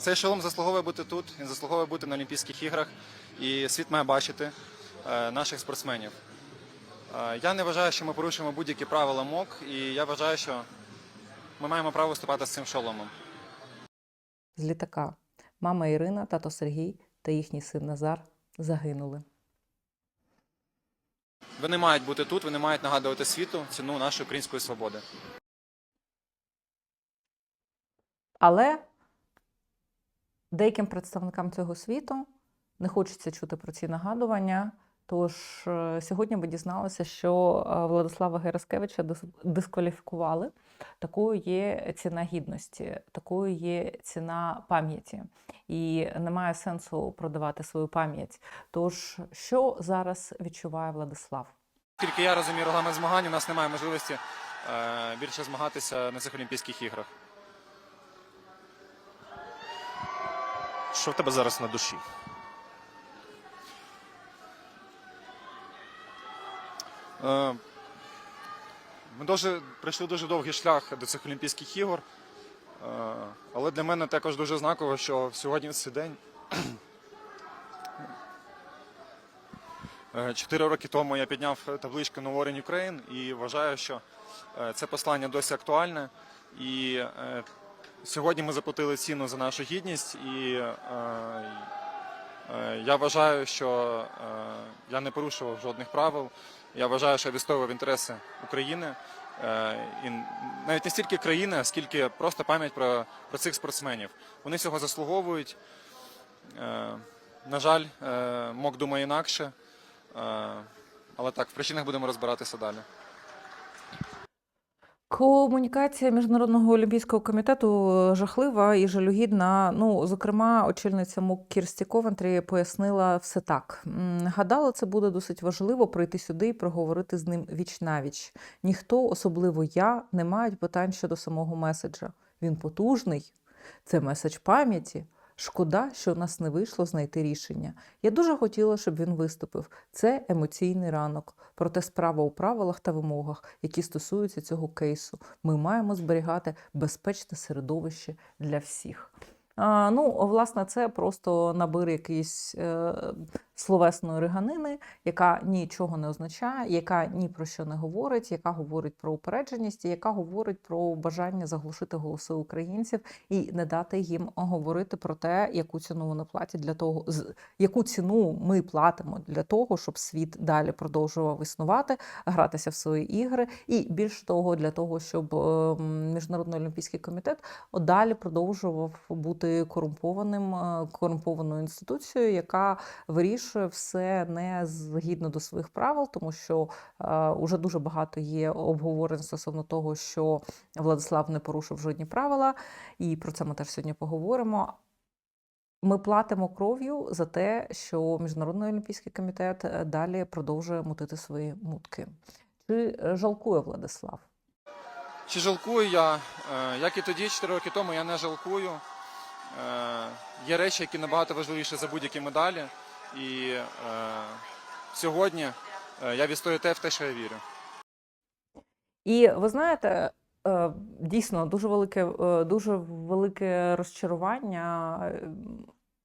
Цей шолом заслуговує бути тут, він заслуговує бути на Олімпійських іграх, і світ має бачити е, наших спортсменів. Е, Я не вважаю, що ми порушуємо будь-які правила МОК, і я вважаю, що ми маємо право виступати з цим шоломом. з літака. Мама Ірина, тато Сергій та їхній син Назар загинули. Вони мають бути тут, вони мають нагадувати світу ціну нашої української свободи. Але деяким представникам цього світу не хочеться чути про ці нагадування. Тож е, сьогодні ми дізналися, що е, Владислава Гераскевича дис- дискваліфікували. Такою є ціна гідності, такою є ціна пам'яті. І немає сенсу продавати свою пам'ять. Тож, що зараз відчуває Владислав? Тільки я розумію регламент змагань, у нас немає можливості е, більше змагатися на цих Олімпійських іграх. Що в тебе зараз на душі? Е, Ми дуже пройшли дуже довгий шлях до цих Олімпійських ігор. Е, Але для мене також дуже знаково, що сьогодні в цей день. е, Чотири роки тому я підняв табличку No War in Ukraine і вважаю, що це послання досі актуальне. І сьогодні ми заплатили ціну за нашу гідність, і е, е, я вважаю, що е, я не порушував жодних правил. Я вважаю, що я відстоював інтереси України. Е, І навіть не стільки країни, а скільки просто пам'ять про, про цих спортсменів. Вони цього заслуговують. Е, На жаль, е, МОК думає інакше. Але так, в причинах будемо розбиратися далі. Комунікація міжнародного олімпійського комітету е, жахлива і жалюгідна. Ну, зокрема, очільниця МОК Кірсті Ковентрі пояснила все так. Гадала, це буде досить важливо прийти сюди і проговорити з ним віч навіч. Ніхто, особливо я, не мають питань щодо самого меседжа. Він потужний. Це меседж пам'яті. Шкода, що у нас не вийшло знайти рішення. Я дуже хотіла, щоб він виступив. Це емоційний ранок. Проте справа у правилах та вимогах, які стосуються цього кейсу. Ми маємо зберігати безпечне середовище для всіх. А, ну, власне, це просто набир якийсь. е, словесної риганини, яка нічого не означає, яка ні про що не говорить, яка говорить про упередженість, яка говорить про бажання заглушити голоси українців і не дати їм говорити про те, яку ціну вони платять для того, з- яку ціну ми платимо для того, щоб світ далі продовжував існувати, гратися в свої ігри, і більше того, для того, щоб е, міжнародний олімпійський комітет далі продовжував бути корумпованим, е, корумпованою інституцією, яка вирішує все не згідно до своїх правил, тому що е, уже дуже багато є обговорень стосовно того, що Владислав не порушив жодні правила, і про це ми теж сьогодні поговоримо. Ми платимо кров'ю за те, що Міжнародний олімпійський комітет е, далі продовжує мутити свої мутки. Чи е, жалкує Владислав? Чи жалкую я? Як і тоді, 4 роки тому, я не жалкую. Є речі, які набагато важливіші за будь-які медалі. І е, сьогодні е, я відстою те в те, що я вірю. І ви знаєте, е, дійсно дуже велике, е, дуже велике розчарування.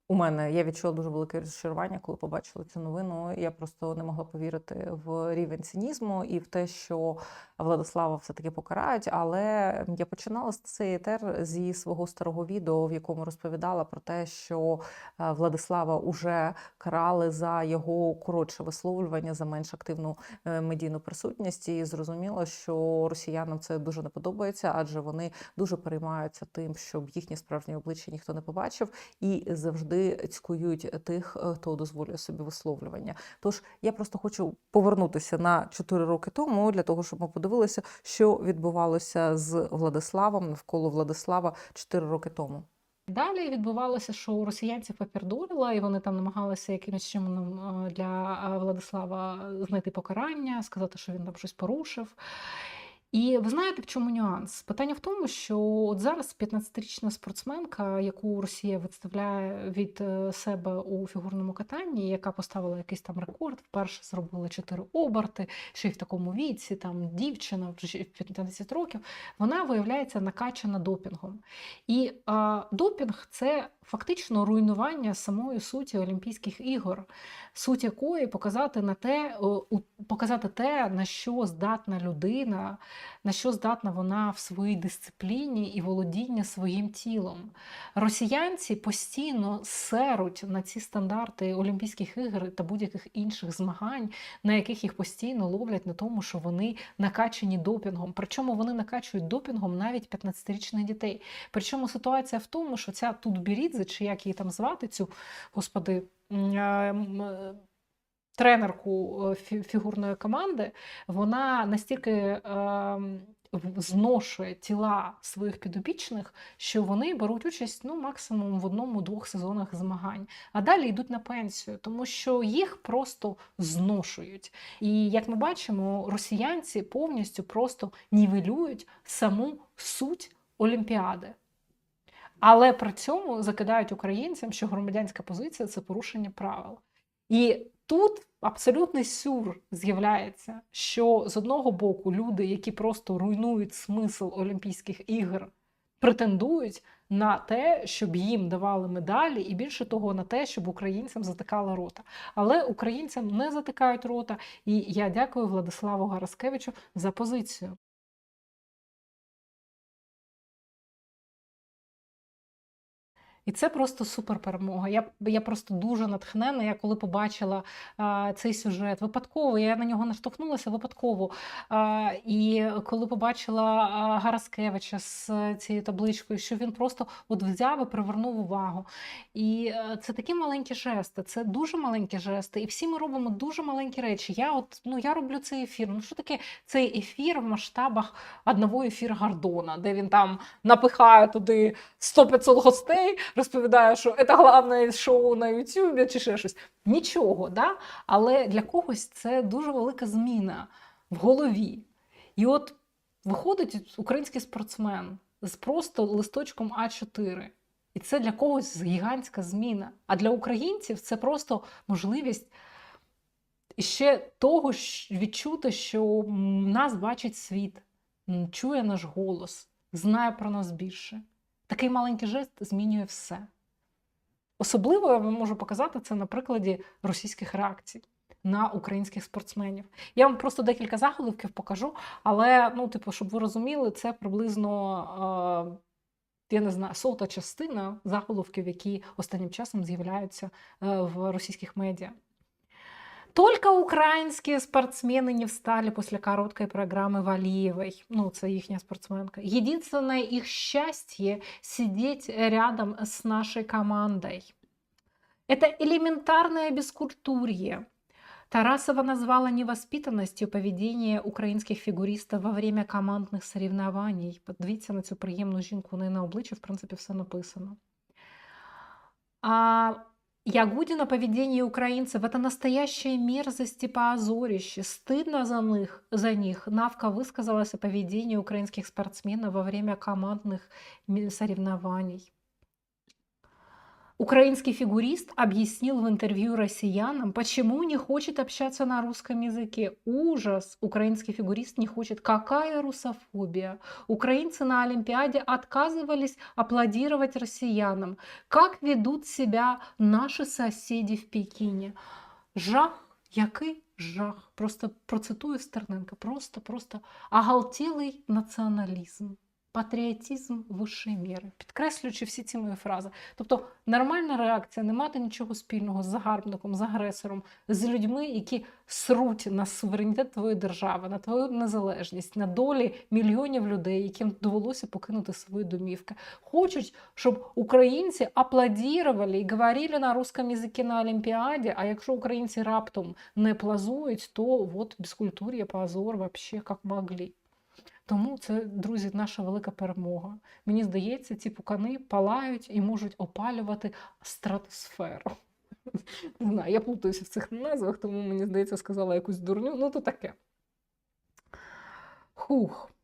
У мене я відчула дуже велике розчарування, коли побачила цю новину. Я просто не могла повірити в рівень цинізму і в те, що Владислава все-таки покарають. Але я починала з цей етер зі свого старого відео, в якому розповідала про те, що е, Владислава уже карали за його коротше висловлювання, за менш активну е, медійну присутність. І зрозуміло, що росіянам це дуже не подобається, адже вони дуже переймаються тим, щоб їхнє справжнє обличчя ніхто не побачив, і завжди цькують тих, е, хто дозволює собі висловлювання. Тож я просто хочу повернутися на 4 роки тому для того, щоб ми подивилися, що відбувалося з Владиславом навколо Владислава 4 роки тому. Далі відбувалося, що у росіянців попередурило, і вони там намагалися якимось чином е, для е, Владислава знайти покарання, сказати, що він там щось порушив. І ви знаєте, в чому нюанс? Питання в тому, що от зараз 15-річна спортсменка, яку Росія виставляє від е, себе у фігурному катанні, яка поставила якийсь там рекорд, вперше зробила 4 оберти, ще й в такому віці, там дівчина вже в 15 років, вона виявляється накачана допінгом. І а, допінг це фактично руйнування самої суті Олімпійських ігор, суть якої показати на те, показати те, на що здатна людина, на що здатна вона в своїй дисципліні і володіння своїм тілом. Росіянці постійно серуть на ці стандарти Олімпійських ігор та будь-яких інших змагань, на яких їх постійно ловлять на тому, що вони накачані допінгом. Причому вони накачують допінгом навіть 15-річних дітей. Причому ситуація в тому, що ця тут Тутберідзе, чи як її там звати, цю господи. Тренерку е, фігурної команди, вона настільки ем, зношує тіла своїх підопічних, що вони беруть участь ну, максимум в одному-двох сезонах змагань, а далі йдуть на пенсію, тому що їх просто зношують. І як ми бачимо, росіянці повністю просто нівелюють саму суть Олімпіади. Але при цьому закидають українцям, що громадянська позиція це порушення правил. І тут абсолютний сюр з'являється, що з одного боку люди, які просто руйнують смисл Олімпійських ігор, претендують на те, щоб їм давали медалі, і більше того, на те, щоб українцям затикали рота. Але українцям не затикають рота, і я дякую Владиславу Гараскевичу за позицію. І це просто супер перемога. Я, я просто дуже натхнена. Я коли побачила а, цей сюжет випадково, я на нього наштовхнулася випадково. А, і коли побачила Гараскевича з цією табличкою, що він просто от взяв і привернув увагу. І е, це такі маленькі жести, це дуже маленькі жести. І всі ми робимо дуже маленькі речі. Я от ну я роблю цей ефір. Ну що таке цей ефір в масштабах одного ефіру Гордона, де він там напихає туди 100-500 гостей, розповідає, що це головне шоу на Ютубі чи ще щось. Нічого, да? але для когось це дуже велика зміна в голові. І от виходить український спортсмен з просто листочком А4. І це для когось гігантська зміна. А для українців це просто можливість ще того відчути, що нас бачить світ, чує наш голос, знає про нас більше. Такий маленький жест змінює все. Особливо я вам можу показати це на прикладі російських реакцій на українських спортсменів. Я вам просто декілька заголовків покажу, але, ну, типу, щоб ви розуміли, це приблизно. Е- я не знаю, сота частина заголовків, які останнім часом з'являються е, в російських медіа. Только украинские спортсмены не встали после короткой программы Валиевой. Ну, це їхня спортсменка. Единственное их счастье сидеть рядом с нашей командой. Это элементарное бескультурье. Тарасова назвала невоспитанностью поведение українських фігуристів во время командних соревнований. Подивіться на цю приємну жінку, у неї на обличчі, в принципі, все написано. А Ягудина поведение украинцев – это настоящая мерзость и позорище. Стыдно за них, за них. Навка высказалась о поведении украинских спортсменов во время командных соревнований. Украинский фигурист объяснил в интервью россиянам, почему не хочет общаться на русском языке. Ужас! Украинский фигурист не хочет. Какая русофобия? Украинцы на Олимпиаде отказывались аплодировать россиянам. Как ведут себя наші соседи в Пекіні? Жах, який жах. Просто процитую Стерненка. Просто, просто оголтілий націоналізм. Патріотизм вищої міри, підкреслюючи всі ці мої фрази. Тобто нормальна реакція не мати нічого спільного з загарбником, з агресором, з людьми, які сруть на суверенітет твоєї держави, на твою незалежність, на долі мільйонів людей, яким довелося покинути свої домівки. Хочуть, щоб українці аплодірували і говорили на русском язикі на Олімпіаді. А якщо українці раптом не плазують, то от безкультур'я, позор, вообще як могли. Тому це, друзі, наша велика перемога. Мені здається, ці пукани палають і можуть опалювати стратосферу. Не знаю, я плутаюся в цих назвах, тому мені здається, сказала якусь дурню. Ну, то таке. Хух.